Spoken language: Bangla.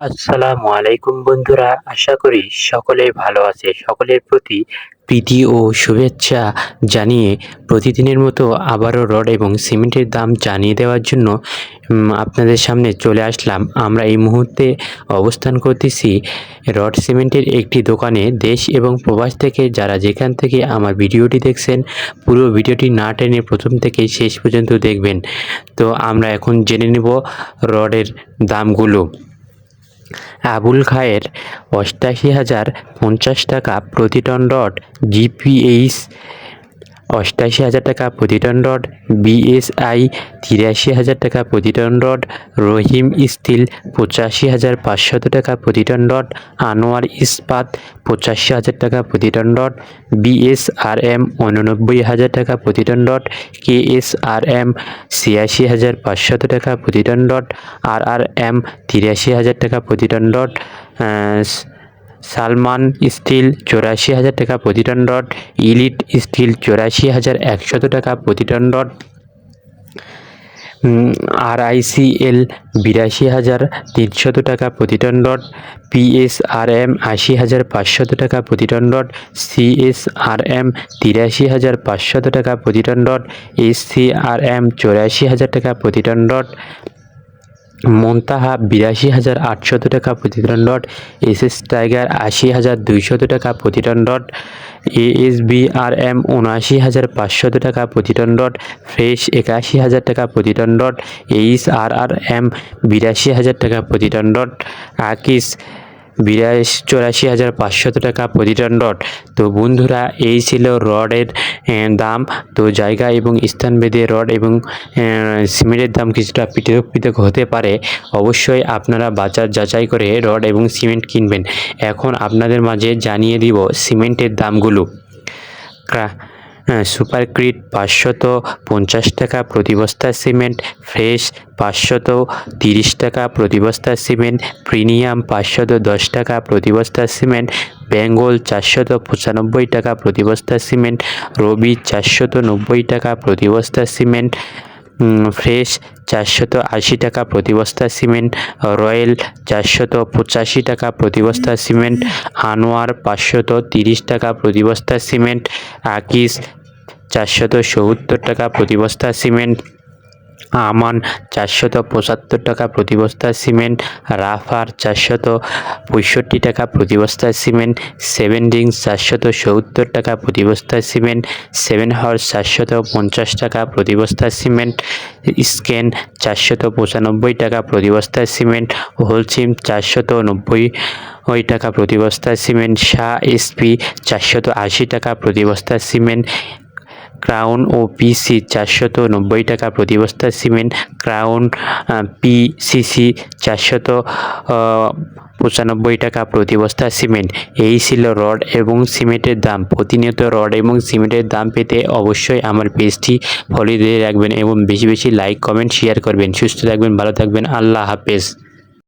আসসালামু আলাইকুম বন্ধুরা, আশা করি সকলে ভালো আছে। সকলের প্রতি প্রীতি ও শুভেচ্ছা জানিয়ে প্রতিদিনের মতো আবারও রড এবং সিমেন্টের দাম জানিয়ে দেওয়ার জন্য আপনাদের সামনে চলে আসলাম। আমরা এই মুহূর্তে অবস্থান করতেছি রড সিমেন্টের একটি দোকানে। দেশ এবং প্রবাস থেকে যারা যেখান থেকে আমার ভিডিওটি দেখছেন, পুরো ভিডিওটি না টেনে প্রথম থেকে শেষ পর্যন্ত দেখবেন। তো আমরা এখন জেনে নেব রডের দামগুলো। আবুল খায়ের অষ্টাশি হাজার পঞ্চাশ টাকা প্রতি টন রড জিপিএইচ অষ্টাশি হাজার টাকা প্রতি টন রড বিএসআই তিরাশি হাজার টাকা প্রতি টন রড, রহিম স্টিল পঁচাশি হাজার পাঁচশত টাকা প্রতি টন রড, আনোয়ার ইস্পাত পঁচাশি হাজার টাকা প্রতি টন রড বিএসআরএম উননব্বই হাজার টাকা প্রতি টন রড কেএসআরএম ছিয়াশি হাজার পাঁচশত টাকা প্রতি ton rod R R M তিরাশি হাজার টাকা প্রতি টন রড সালমান স্টিল চৌরাশি হাজার টাকা প্রতি টন রড, ইলিট স্টিল চৌরাশি হাজার একশত টাকা প্রতি টন রড। আর আইসিএল বিরাশি হাজার তিনশত টাকা প্রতি টন রড, পিএসআরএম আশি হাজার পাঁচশত টাকা প্রতি টন রড, সিএসআরএম তিরাশি হাজার পাঁচশত টাকা প্রতি টন রড, এসসিআরএম চৌরাশি হাজার টাকা প্রতি টন রড। মন্তাহা বিরাশি হাজার আটশত টাকা প্রতি ton rod S S Tiger আশি হাজার দুইশত টাকা প্রতি টন রড এএসবিআরএম উনআশি হাজার পাঁচশত টাকা প্রতি টন রড ফ্রেশ একাশি হাজার টাকা প্রতি ton rod H R R M বিরাশি হাজার টাকা প্রতি টন রড আকিস বিরাশ চৌরাশি হাজার পাঁচশত টাকা প্রতি টন রড তো বন্ধুরা, এই ছিল রডের দাম। তো জায়গা এবং স্থান ভেদে রড এবং সিমেন্টের দাম কিছুটা পৃথক পৃথক হতে পারে। অবশ্যই আপনারা বাজার যাচাই করে রড এবং সিমেন্ট কিনবেন। এখন আপনাদের মাঝে জানিয়ে দিব সিমেন্টের দামগুলো। হ্যাঁ, সুপার ক্রিট পাঁচশত পঞ্চাশ টাকা প্রতি বস্তা সিমেন্ট ফ্রেশ পাঁচশত তিরিশ টাকা প্রতি বস্তা সিমেন্ট প্রিমিয়াম পাঁচশত দশ টাকা প্রতি বস্তা সিমেন্ট বেঙ্গল চারশত পঁচানব্বই টাকা প্রতি বস্তা সিমেন্ট রবি চারশত নব্বই টাকা প্রতি বস্তা সিমেন্ট ফ্রেশ চারশত আশি টাকা প্রতি বস্তা সিমেন্ট রয়্যাল চারশত পঁচাশি টাকা প্রতি বস্তা সিমেন্ট আনোয়ার পাঁচশত তিরিশ টাকা প্রতি বস্তা সিমেন্ট আকিস চারশত সত্তর টাকা প্রতি বস্তা সিমেন্ট। আমান চারশত পঁচাত্তর টাকা প্রতি বস্তা সিমেন্ট। রাফার চারশত পঁয়ষট্টি টাকা প্রতি বস্তা সিমেন্ট। সেভেন রিংস চারশত সত্তর টাকা প্রতি বস্তা সিমেন্ট। সেভেন হর্স চারশত পঞ্চাশ টাকা প্রতি বস্তা সিমেন্ট। স্কেন চারশত পঁচানব্বই টাকা প্রতি বস্তা সিমেন্ট। হোলসিম চারশত নব্বই ওই টাকা প্রতি বস্তা সিমেন্ট। শাহ এসপি চারশত আশি টাকা প্রতি বস্তা সিমেন্ট। ক্রাউন ও পিসি চারশত নব্বই টাকা প্রতি বস্তা, সিমেন্ট ক্রাউন পিসিসি চারশত পঁচানব্বই টাকা প্রতি বস্তা, সিমেন্ট। এই ছিল রড এবং সিমেন্টের দাম। প্রতিনিয়ত রড এবং সিমেন্টের দাম পেতে অবশ্যই আমার পেজটি ফলো দিয়ে রাখবেন এবং বেশি বেশি লাইক কমেন্ট শেয়ার করবেন। সুস্থ থাকবেন, ভালো থাকবেন। আল্লাহ হাফেজ।